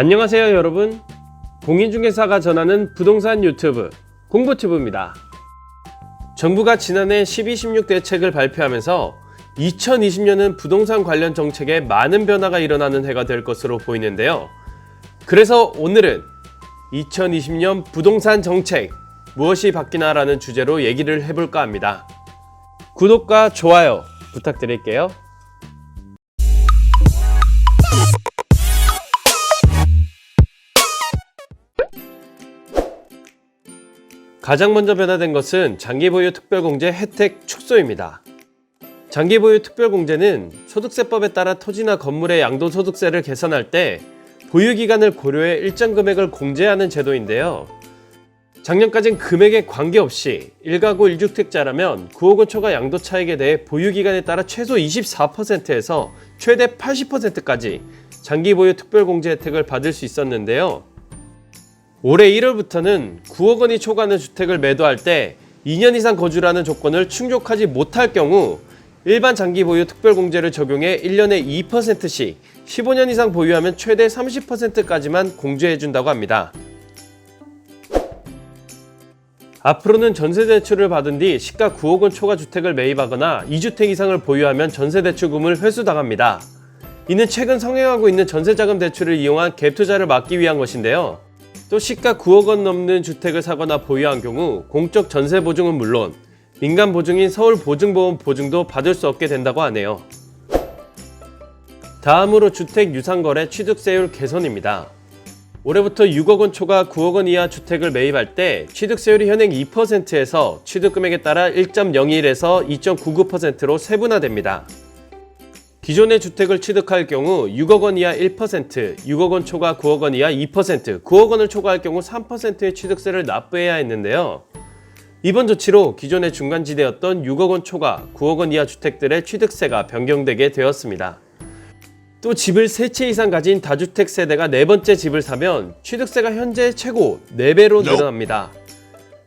안녕하세요 여러분. 공인중개사가 전하는 부동산 유튜브 공부튜브입니다. 정부가 지난해 12, 16 대책을 발표하면서 2020년은 부동산 관련 정책에 많은 변화가 일어나는 해가 될 것으로 보이는데요. 그래서 오늘은 2020년 부동산 정책 무엇이 바뀌나 라는 주제로 얘기를 해볼까 합니다. 구독과 좋아요 부탁드릴게요 가장 먼저 변화된 것은 장기보유 특별공제 혜택 축소입니다. 장기보유 특별공제는 소득세법에 따라 토지나 건물의 양도소득세를 계산할 때 보유기간을 고려해 일정 금액을 공제하는 제도인데요. 작년까진 금액에 관계없이 1가구 1주택자라면 9억 원 초과 양도 차익에 대해 보유기간에 따라 최소 24%에서 최대 80%까지 장기보유 특별공제 혜택을 받을 수 있었는데요. 올해 1월부터는 9억 원이 초과하는 주택을 매도할 때 2년 이상 거주라는 조건을 충족하지 못할 경우 일반 장기 보유 특별 공제를 적용해 1년에 2%씩 15년 이상 보유하면 최대 30%까지만 공제해 준다고 합니다. 앞으로는 전세 대출을 받은 뒤 시가 9억 원 초과 주택을 매입하거나 2주택 이상을 보유하면 전세 대출금을 회수당합니다. 이는 최근 성행하고 있는 전세자금 대출을 이용한 갭 투자를 막기 위한 것인데요. 또 시가 9억 원 넘는 주택을 사거나 보유한 경우 공적 전세 보증은 물론 민간 보증인 서울 보증보험 보증도 받을 수 없게 된다고 하네요. 다음으로 주택 유상거래 취득세율 개선입니다. 올해부터 6억 원 초과 9억 원 이하 주택을 매입할 때 취득세율이 현행 2%에서 취득금액에 따라 1.01에서 2.99%로 세분화됩니다. 기존의 주택을 취득할 경우 6억 원 이하 1%, 6억 원 초과 9억 원 이하 2%, 9억 원을 초과할 경우 3%의 취득세를 납부해야 했는데요. 이번 조치로 기존의 중간지대였던 6억 원 초과 9억 원 이하 주택들의 취득세가 변경되게 되었습니다. 또 집을 세채 이상 가진 다주택 세대가 네 번째 집을 사면 취득세가 현재 최고 4배로 늘어납니다.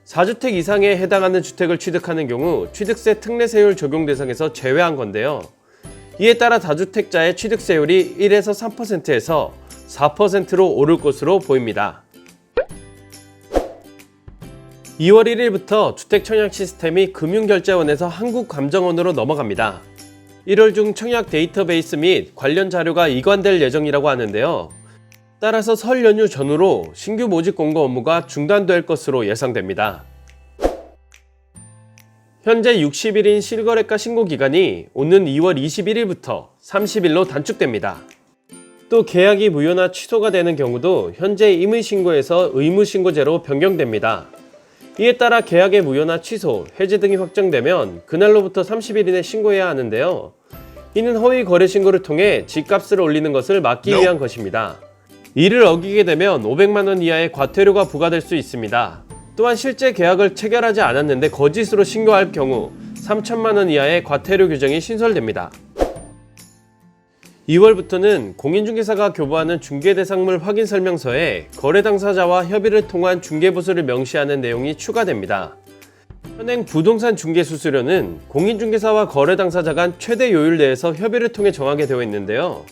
4주택 이상에 해당하는 주택을 취득하는 경우 취득세 특례세율 적용 대상에서 제외한 건데요. 이에 따라 다주택자의 취득세율이 1에서 3%에서 4%로 오를 것으로 보입니다. 2월 1일부터 주택 청약 시스템이 금융결제원에서 한국감정원으로 넘어갑니다. 1월 중 청약 데이터베이스 및 관련 자료가 이관될 예정이라고 하는데요. 따라서 설 연휴 전후로 신규 모집 공고 업무가 중단될 것으로 예상됩니다. 현재 60일인 실거래가 신고 기간이 오는 2월 21일부터 30일로 단축됩니다. 또 계약이 무효나 취소가 되는 경우도 현재 임의신고에서 의무신고제로 변경됩니다. 이에 따라 계약의 무효나 취소, 해지 등이 확정되면 그날로부터 30일 이내 신고해야 하는데요. 이는 허위 거래 신고를 통해 집값을 올리는 것을 막기 위한 것입니다. 이를 어기게 되면 500만 원 이하의 과태료가 부과될 수 있습니다. 또한 실제 계약을 체결하지 않았는데 거짓으로 신고할 경우 3천만 원 이하의 과태료 규정이 신설됩니다. 2월부터는 공인중개사가 교부하는 중개대상물 확인 설명서에 거래 당사자와 협의를 통한 중개보수를 명시하는 내용이 추가됩니다. 현행 부동산 중개 수수료는 공인중개사와 거래 당사자 간 최대 요율 내에서 협의를 통해 정하게 되어 있는데요.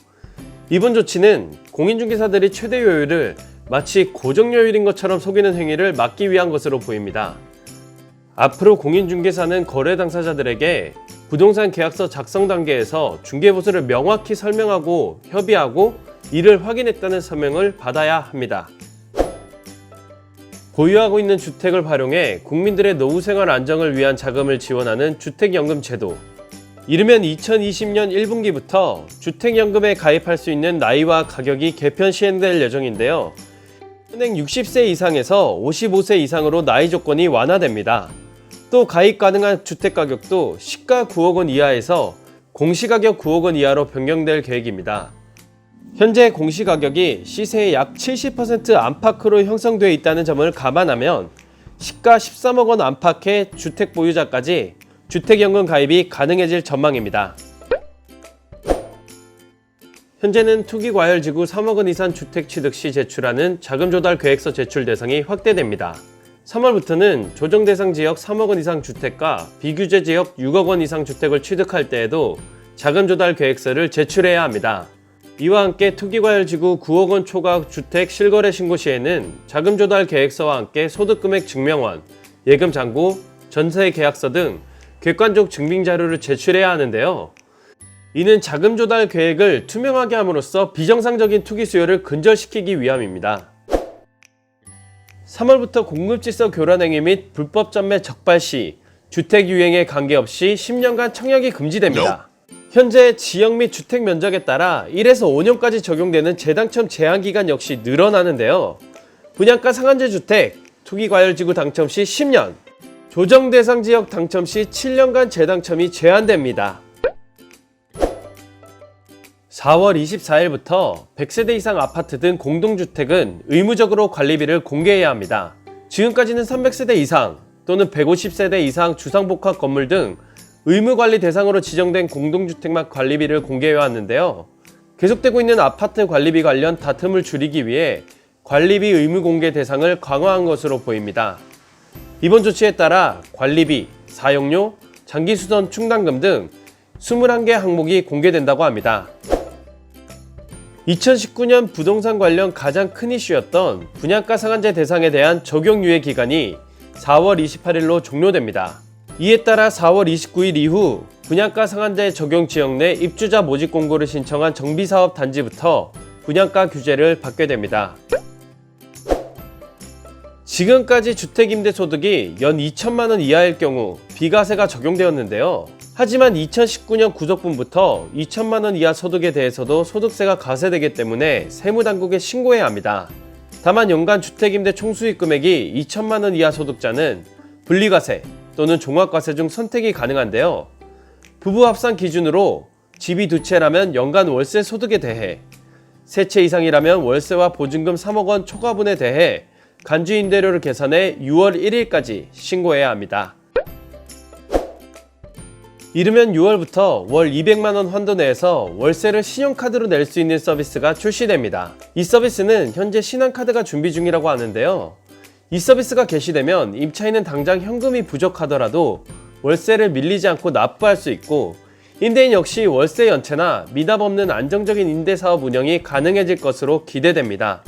이번 조치는 공인중개사들이 최대 요율을 마치 고정요율인 것처럼 속이는 행위를 막기 위한 것으로 보입니다. 앞으로 공인중개사는 거래 당사자들에게 부동산 계약서 작성 단계에서 중개보수를 명확히 설명하고 협의하고 이를 확인했다는 서명을 받아야 합니다. 보유하고 있는 주택을 활용해 국민들의 노후 생활 안정을 위한 자금을 지원하는 주택연금 제도. 이르면 2020년 1분기부터 주택연금에 가입할 수 있는 나이와 가격이 개편 시행될 예정인데요. 현행 60세 이상에서 55세 이상으로 나이 조건이 완화됩니다. 또 가입 가능한 주택 가격도 시가 9억 원 이하에서 공시가격 9억 원 이하로 변경될 계획입니다. 현재 공시가격이 시세의 약 70% 안팎으로 형성되어 있다는 점을 감안하면 시가 13억 원 안팎의 주택 보유자까지 주택연금 가입이 가능해질 전망입니다. 현재는 투기과열지구 3억 원 이상 주택 취득 시 제출하는 자금 조달 계획서 제출 대상이 확대됩니다. 3월부터는 조정 대상 지역 3억 원 이상 주택과 비규제 지역 6억 원 이상 주택을 취득할 때에도 자금 조달 계획서를 제출해야 합니다. 이와 함께 투기과열지구 9억 원 초과 주택 실거래 신고 시에는 자금 조달 계획서와 함께 소득금액 증명원, 예금 잔고, 전세 계약서 등 객관적 증빙 자료를 제출해야 하는데요. 이는 자금 조달 계획을 투명하게 함으로써 비정상적인 투기 수요를 근절시키기 위함입니다. 3월부터 공급질서 교란 행위 및 불법 전매 적발 시 주택 유행에 관계없이 10년간 청약이 금지됩니다. 현재 지역 및 주택 면적에 따라 1에서 5년까지 적용되는 재당첨 제한 기간 역시 늘어나는데요. 분양가 상한제 주택 투기 과열 지구 당첨 시 10년, 조정 대상 지역 당첨 시 7년간 재당첨이 제한됩니다. 4월 24일부터 100세대 이상 아파트 등 공동주택은 의무적으로 관리비를 공개해야 합니다. 지금까지는 300세대 이상 또는 150세대 이상 주상복합 건물 등 의무관리 대상으로 지정된 공동주택만 관리비를 공개해 왔는데요. 계속되고 있는 아파트 관리비 관련 다툼을 줄이기 위해 관리비 의무 공개 대상을 강화한 것으로 보입니다. 이번 조치에 따라 관리비, 사용료, 장기수선 충당금 등 21개 항목이 공개된다고 합니다. 2019년 부동산 관련 가장 큰 이슈였던 분양가 상한제 대상에 대한 적용 유예 기간이 4월 28일로 종료됩니다. 이에 따라 4월 29일 이후 분양가 상한제 적용 지역 내 입주자 모집 공고를 신청한 정비사업 단지부터 분양가 규제를 받게 됩니다. 지금까지 주택임대소득이 연 2천만 원 이하일 경우 비과세가 적용되었는데요. 하지만 2019년 구속분부터 2천만 원 이하 소득에 대해서도 소득세가 가세되기 때문에 세무당국에 신고해야 합니다. 다만 연간 주택임대 총수익 금액이 2천만 원 이하 소득자는 분리과세 또는 종합과세 중 선택이 가능한데요. 부부 합산 기준으로 집이 두 채라면 연간 월세 소득에 대해 세 채 이상이라면 월세와 보증금 3억 원 초과분에 대해 간주 임대료를 계산해 6월 1일까지 신고해야 합니다. 이르면 6월부터 월 200만 원 환도 내에서 월세를 신용카드로 낼 수 있는 서비스가 출시됩니다. 이 서비스는 현재 신한카드가 준비 중이라고 하는데요. 이 서비스가 개시되면 임차인은 당장 현금이 부족하더라도 월세를 밀리지 않고 납부할 수 있고 임대인 역시 월세 연체나 미납 없는 안정적인 임대 사업 운영이 가능해질 것으로 기대됩니다.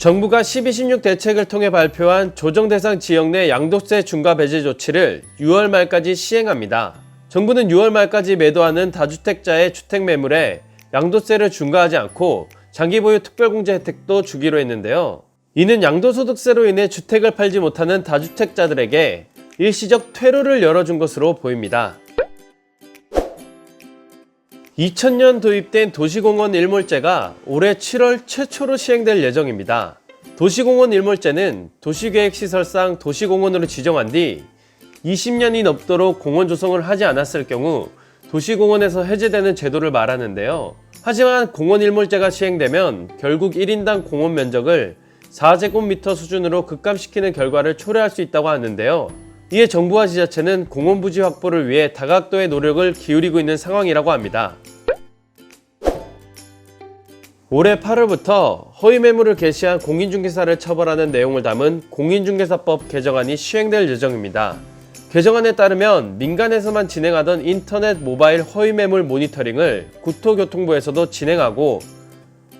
정부가 12.16 대책을 통해 발표한 조정 대상 지역 내 양도세 중과 배제 조치를 6월 말까지 시행합니다. 정부는 6월 말까지 매도하는 다주택자의 주택 매물에 양도세를 중과하지 않고 장기 보유 특별공제 혜택도 주기로 했는데요. 이는 양도소득세로 인해 주택을 팔지 못하는 다주택자들에게 일시적 퇴로를 열어준 것으로 보입니다. 2000년 도입된 도시공원 일몰제가 올해 7월 최초로 시행될 예정입니다. 도시공원 일몰제는 도시계획시설상 도시공원으로 지정한 뒤 20년이 넘도록 공원 조성을 하지 않았을 경우 도시공원에서 해제되는 제도를 말하는데요. 하지만 공원 일몰제가 시행되면 결국 1인당 공원 면적을 4제곱미터 수준으로 급감시키는 결과를 초래할 수 있다고 하는데요. 이에 정부와 지자체는 공원 부지 확보를 위해 다각도의 노력을 기울이고 있는 상황이라고 합니다. 올해 8월부터 허위 매물을 게시한 공인중개사를 처벌하는 내용을 담은 공인중개사법 개정안이 시행될 예정입니다. 개정안에 따르면 민간에서만 진행하던 인터넷 모바일 허위 매물 모니터링을 국토교통부에서도 진행하고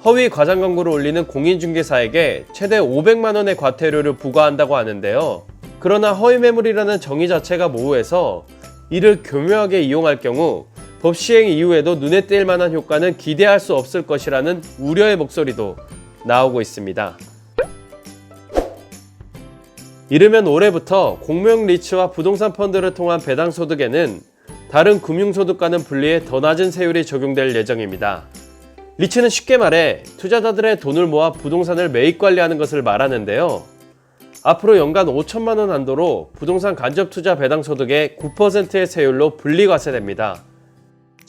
허위 과장 광고를 올리는 공인중개사에게 최대 500만 원의 과태료를 부과한다고 하는데요. 그러나 허위 매물이라는 정의 자체가 모호해서 이를 교묘하게 이용할 경우 법 시행 이후에도 눈에 띌 만한 효과는 기대할 수 없을 것이라는 우려의 목소리도 나오고 있습니다. 이르면 올해부터 공명 리츠와 부동산 펀드를 통한 배당 소득에는 다른 금융소득과는 분리해 더 낮은 세율이 적용될 예정입니다. 리츠는 쉽게 말해 투자자들의 돈을 모아 부동산을 매입 관리하는 것을 말하는데요. 앞으로 연간 5천만 원 한도로 부동산 간접 투자 배당 소득의 9%의 세율로 분리 과세됩니다.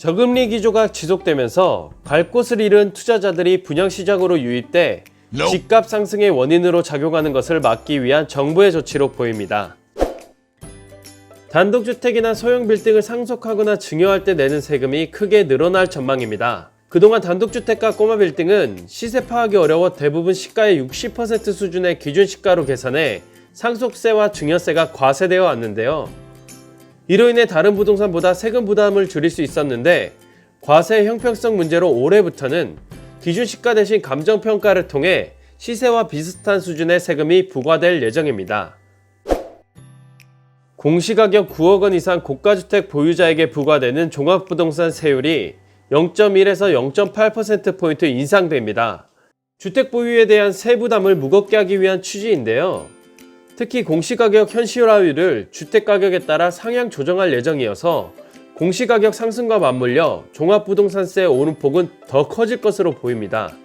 저금리 기조가 지속되면서 갈 곳을 잃은 투자자들이 분양시장으로 유입돼 집값 상승의 원인으로 작용하는 것을 막기 위한 정부의 조치로 보입니다. 단독주택이나 소형 빌딩을 상속하거나 증여할 때 내는 세금이 크게 늘어날 전망입니다. 그동안 단독주택과 꼬마 빌딩은 시세 파악이 어려워 대부분 시가의 60% 수준의 기준 시가로 계산해 상속세와 증여세가 과세되어 왔는데요. 이로 인해 다른 부동산보다 세금 부담을 줄일 수 있었는데 과세 형평성 문제로 올해부터는 기준 시가 대신 감정 평가를 통해 시세와 비슷한 수준의 세금이 부과될 예정입니다. 공시가격 9억 원 이상 고가주택 보유자에게 부과되는 종합부동산 세율이 0.1에서 0.8%포인트 인상됩니다. 주택 보유에 대한 세부담을 무겁게 하기 위한 취지인데요. 특히 공시가격 현실화율을 주택가격에 따라 상향 조정할 예정이어서 공시가격 상승과 맞물려 종합부동산세 오름폭은 더 커질 것으로 보입니다.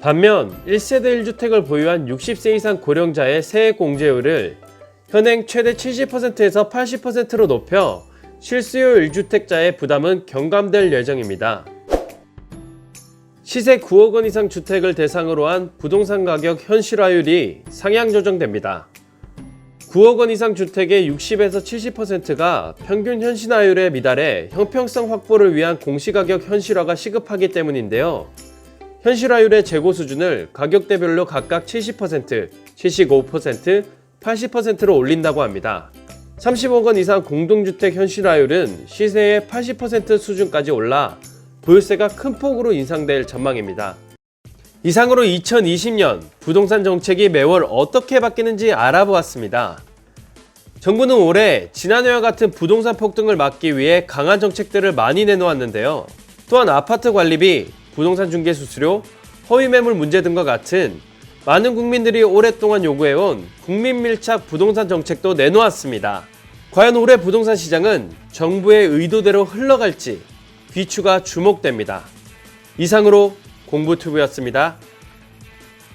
반면 1세대 1주택을 보유한 60세 이상 고령자의 세액 공제율을 현행 최대 70%에서 80%로 높여 실수요 1주택자의 부담은 경감될 예정입니다. 시세 9억 원 이상 주택을 대상으로 한 부동산 가격 현실화율이 상향 조정됩니다. 9억 원 이상 주택의 60에서 70%가 평균 현실화율에 미달해 형평성 확보를 위한 공시가격 현실화가 시급하기 때문인데요. 현실화율의 재고 수준을 가격대별로 각각 70%, 75%, 80%로 올린다고 합니다. 30억 원 이상 공동주택 현실화율은 시세의 80% 수준까지 올라 보유세가 큰 폭으로 인상될 전망입니다. 이상으로 2020년 부동산 정책이 매월 어떻게 바뀌는지 알아보았습니다. 정부는 올해 지난해와 같은 부동산 폭등을 막기 위해 강한 정책들을 많이 내놓았는데요. 또한 아파트 관리비, 부동산 중개 수수료, 허위 매물 문제 등과 같은 많은 국민들이 오랫동안 요구해온 국민 밀착 부동산 정책도 내놓았습니다. 과연 올해 부동산 시장은 정부의 의도대로 흘러갈지 귀추가 주목됩니다. 이상으로 공부투브였습니다.